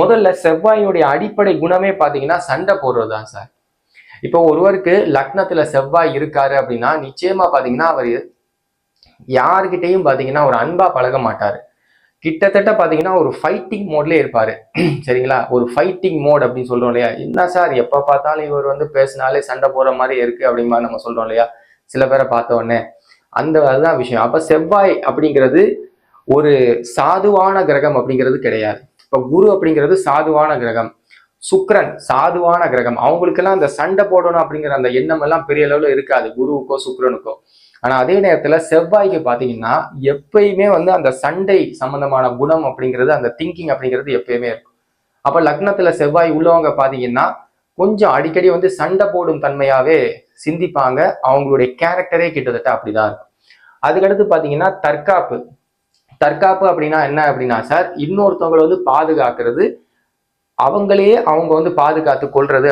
முதல்ல செவ்வாயினுடைய அடிப்படை குணமே பார்த்தீங்கன்னா சண்டை போடுறது தான் சார். இப்போ ஒருவருக்கு லக்னத்துல செவ்வாய் இருக்காரு அப்படின்னா நிச்சயமா பார்த்தீங்கன்னா அவர் யாருக்கிட்டையும் பார்த்தீங்கன்னா ஒரு அன்பா பழக மாட்டார். கிட்டத்தட்ட பார்த்தீங்கன்னா ஒரு ஃபைட்டிங் மோட்லேயே இருப்பார். சரிங்களா? ஒரு ஃபைட்டிங் மோட் அப்படின்னு சொல்றோம் இல்லையா? என்ன சார்? எப்போ பார்த்தாலும் இவர் வந்து பேசினாலே சண்டை போடுற மாதிரி இருக்கு அப்படிங்கிற நம்ம சொல்றோம் இல்லையா? சில பேரை பார்த்த உடனே. அந்த அதுதான் விஷயம். அப்போ செவ்வாய் அப்படிங்கிறது ஒரு சாதுவான கிரகம் அப்படிங்கிறது கிடையாது. இப்போ குரு அப்படிங்கிறது சாதுவான கிரகம். சுக்ரன் சாதுவான கிரகம். அவங்களுக்கெல்லாம் அந்த சண்டை போடணும் அப்படிங்கிற அந்த எண்ணம் எல்லாம் பெரிய அளவில் இருக்காது குருவுக்கோ சுக்ரனுக்கோ. ஆனா அதே நேரத்துல செவ்வாய்க்கு பாத்தீங்கன்னா எப்பயுமே வந்து அந்த சண்டை சம்பந்தமான குணம் அப்படிங்கிறது அந்த திங்கிங் அப்படிங்கிறது எப்பயுமே இருக்கும். அப்ப லக்னத்துல செவ்வாய் உள்ளவங்க பாத்தீங்கன்னா கொஞ்சம் அடிக்கடி வந்து சண்டை போடும் தன்மையாவே சிந்திப்பாங்க. அவங்களுடைய கேரக்டரே கிட்டத்தட்ட அப்படிதான் இருக்கும். அதுக்கடுத்து பாத்தீங்கன்னா தற்காப்பு. தற்காப்பு அப்படின்னா என்ன அப்படின்னா சார் இன்னொருத்தவங்களை வந்து பாதுகாக்கிறது. அவங்களையே அவங்க வந்து பாதுகாத்து கொள்றது